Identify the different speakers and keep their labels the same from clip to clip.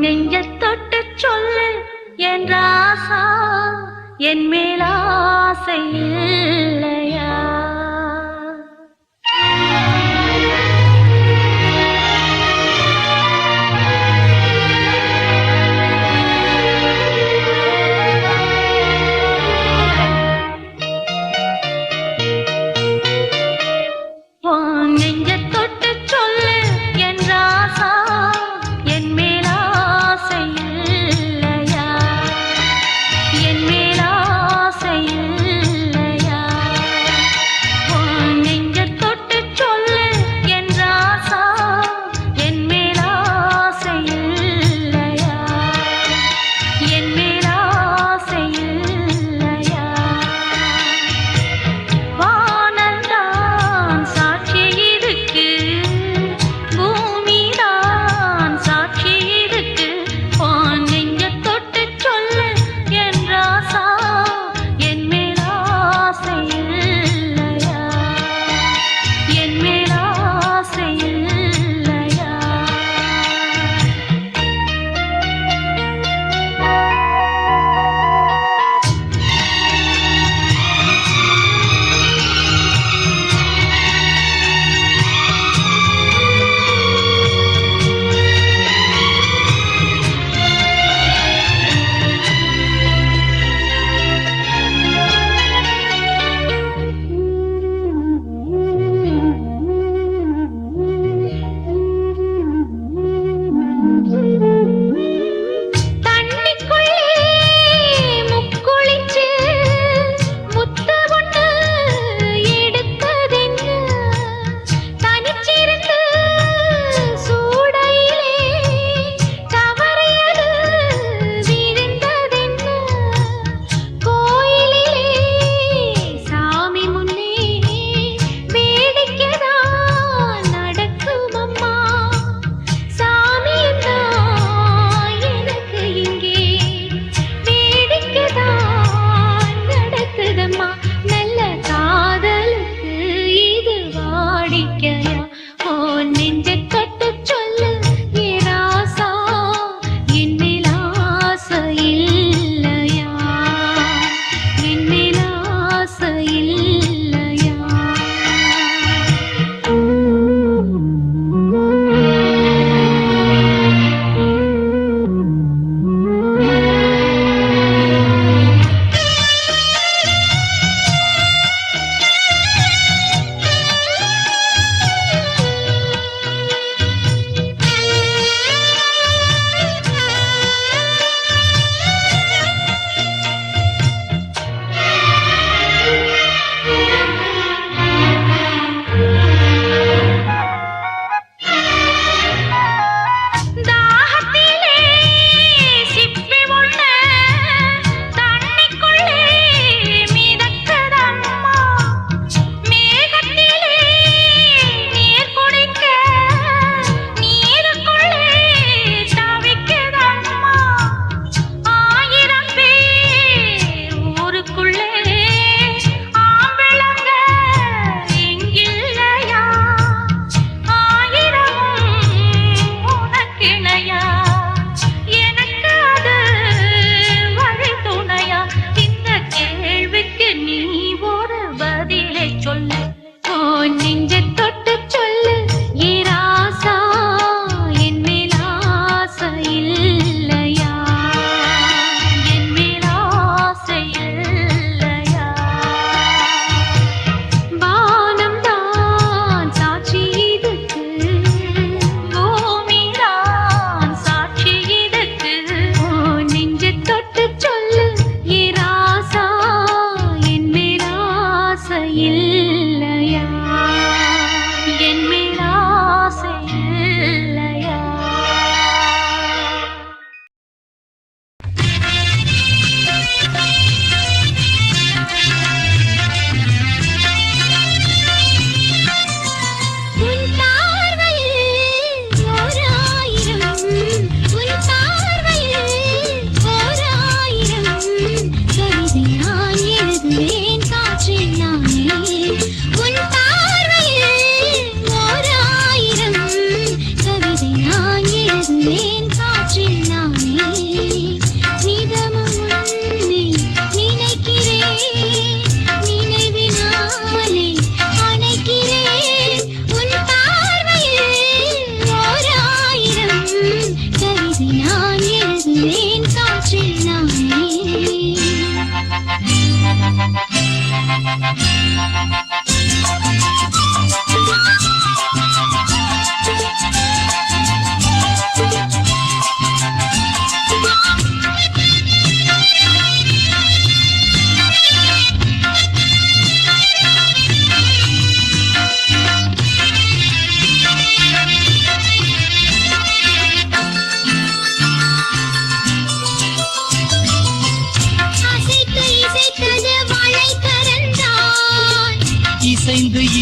Speaker 1: நெஞ்ச தொட்டு சொல்லு என் ராசா என் மேல் இல்லையா?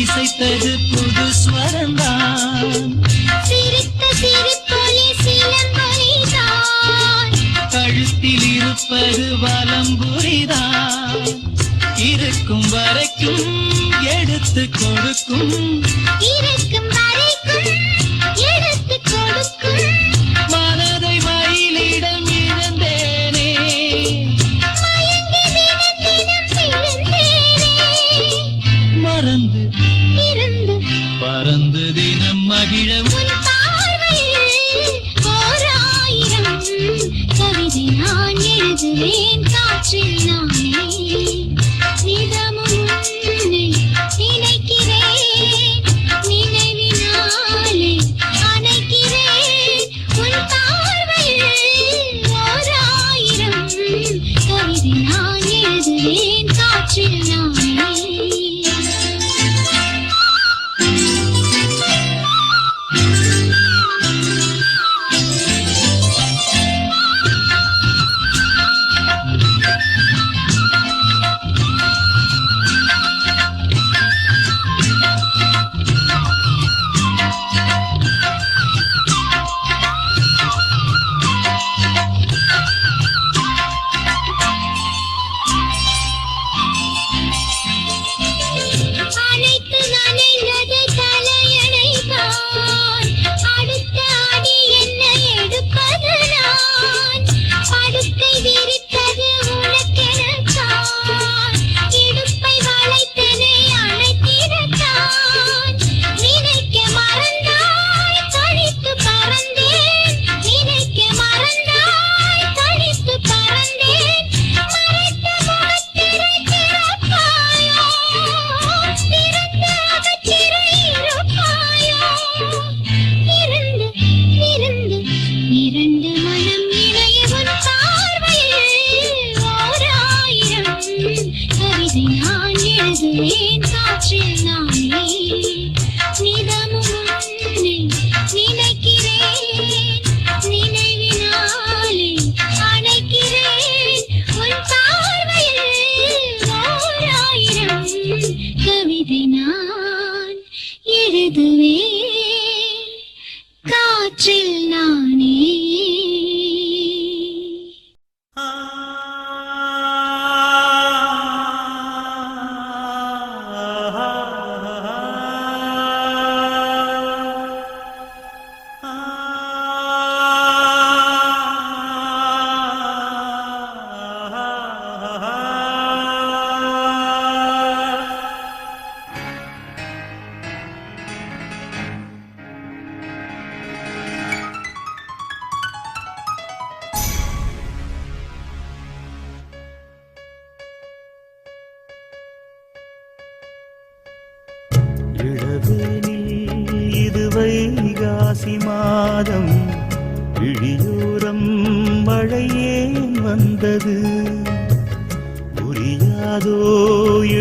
Speaker 1: இசைத்தது புது
Speaker 2: ஸ்வரந்தான்.
Speaker 1: சிரித்த சிரிப்பொலி சிலம்பொலிதான்
Speaker 2: கழுத்தில் இருப்பது வலம்புரிதான். இருக்கும் வரைக்கும் எடுத்து கொடுக்கும்.
Speaker 3: இருக்கு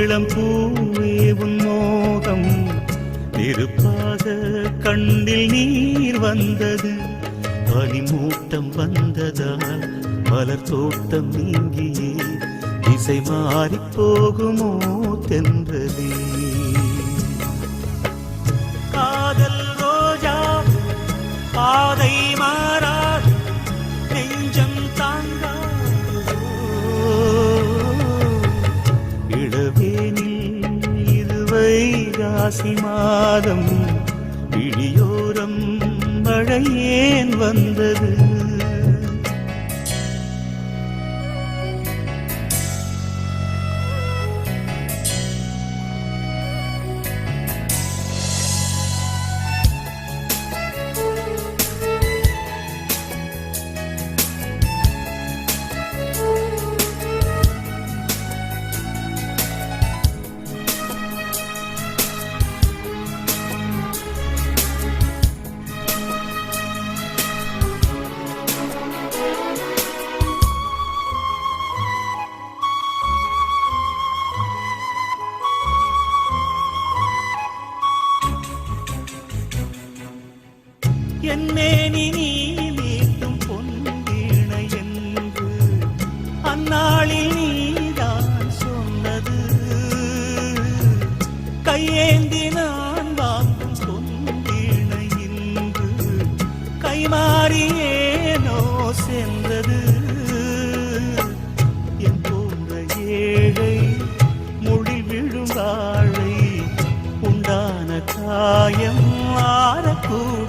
Speaker 3: இளம் பூவே உன் மோகம். திருப்பாத கண்ணில் நீர் வந்தது. பனிமூட்டம் வந்ததால் மலர் தோட்டம் நீங்கியே திசை மாறி போகுமோ தென்றதே காதல் ரோஜா பாதை மாறா தேனில் இருவை ராசி மாதம் விழியோரம் மழையேன் வந்தது? அந்நாளில் நீதான் சொன்னது. கையேந்தி நான் வாங்கும் கொண்டீண
Speaker 4: இன்று. கைமாறி ஏனோ சென்றது. என் போன்ற ஏழை மொழி விழும் உண்டான காயம் ஆறக்கூட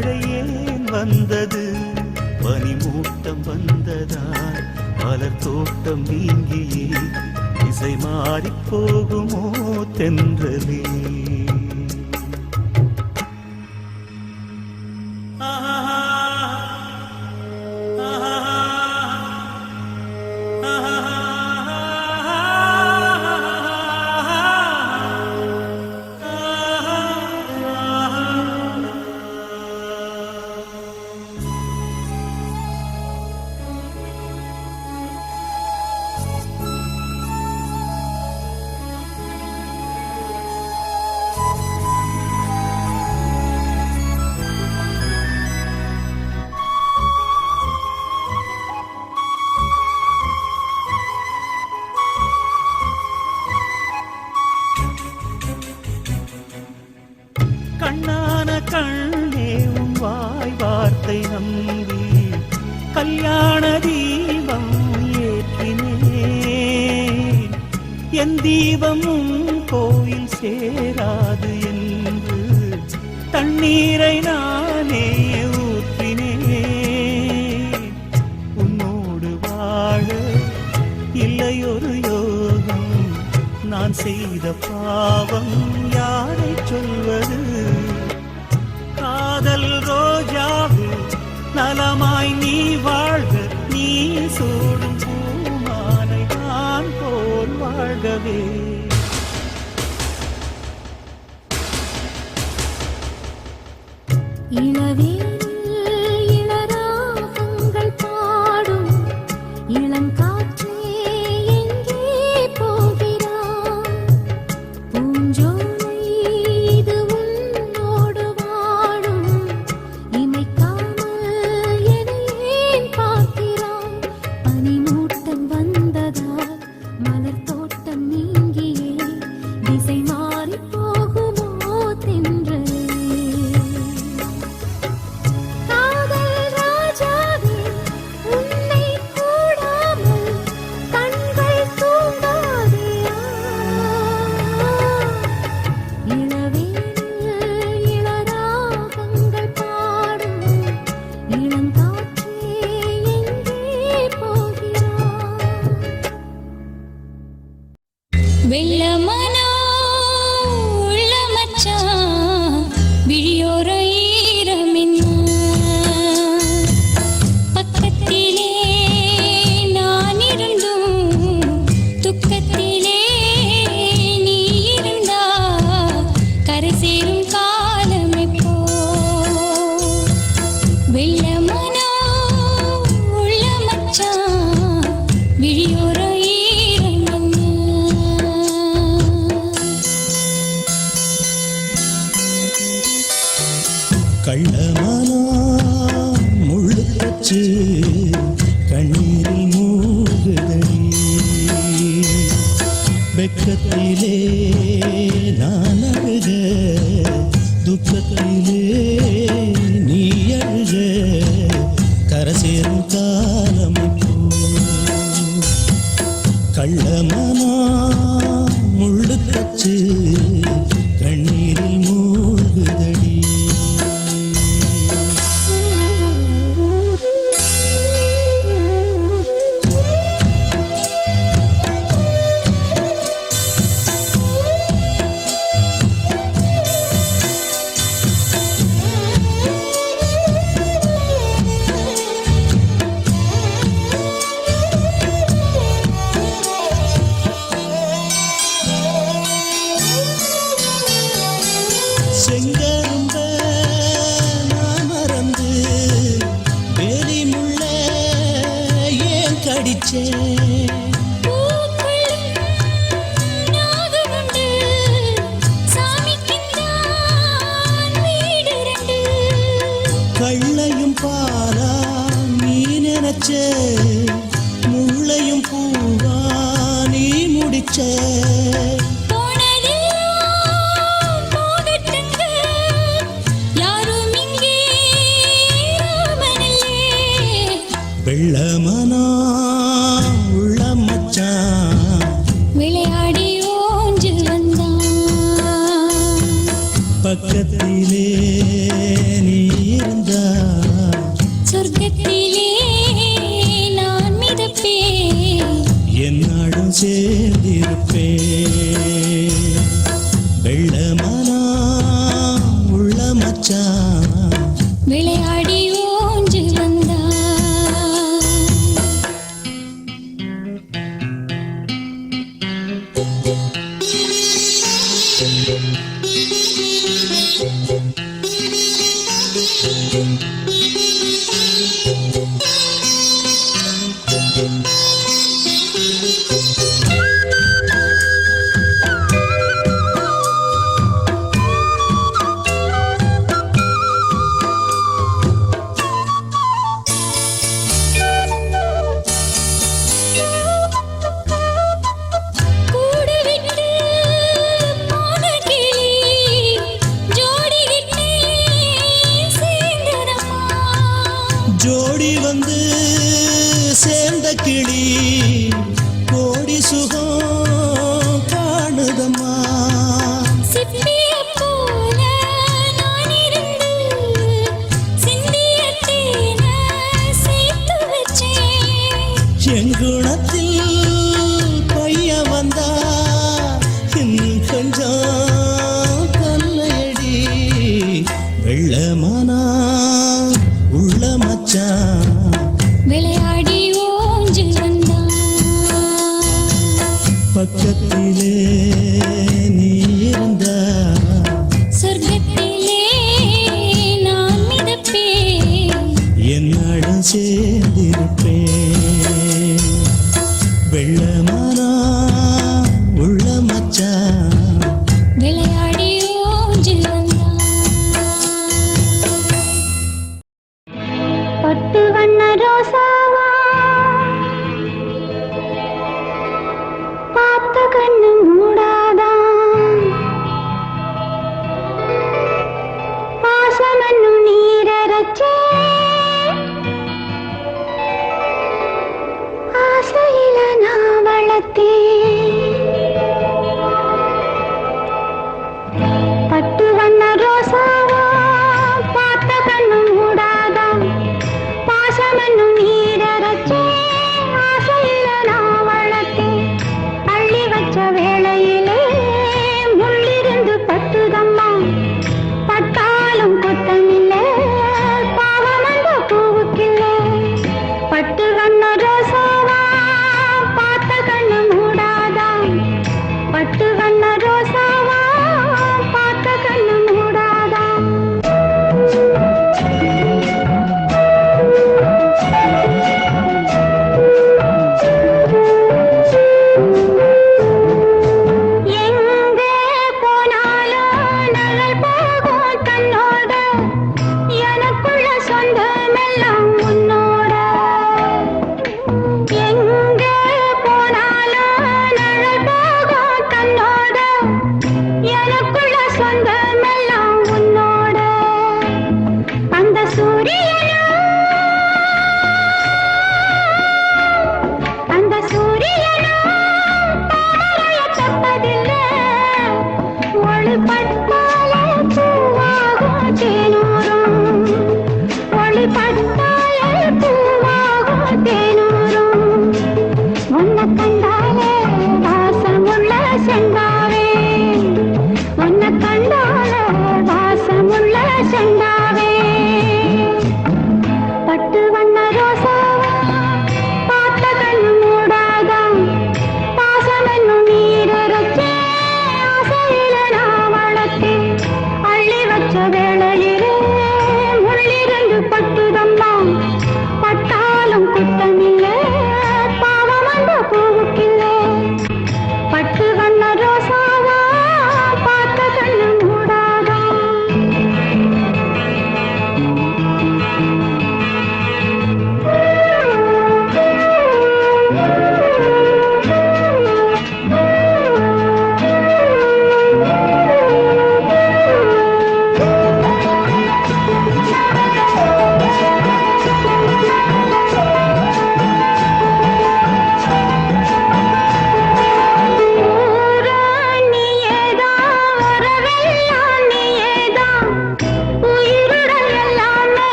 Speaker 4: மழையேன் வந்தது? பனிமூட்டம் வந்ததால் மலர் தோட்டம் நீங்கியே இசை மாறிப் போகுமோ தென்றலே. தீபமும் கோயில் சேராது என்று தண்ணீரை நானே ஊற்றினேன். உன்னோடு வாழ இல்லை யோகம். நான் செய்த பாவம் யாரை சொல்வது? காதல் ரோஜாவு நலமாய் நீ வாழ்கவே
Speaker 5: இளவேனில் திசை மாறிப்போ
Speaker 1: கள்ளமானா முள்ளு கச்சு பூச்சே
Speaker 5: கள்ளையும் பாலா மீன்
Speaker 4: எனச்சே முள்ளையும் பூவா நீ முடிச்சே. சேர்ந்திருப்பே
Speaker 5: நீரச்சே ஆசையில நான் வளர்த்தேன்.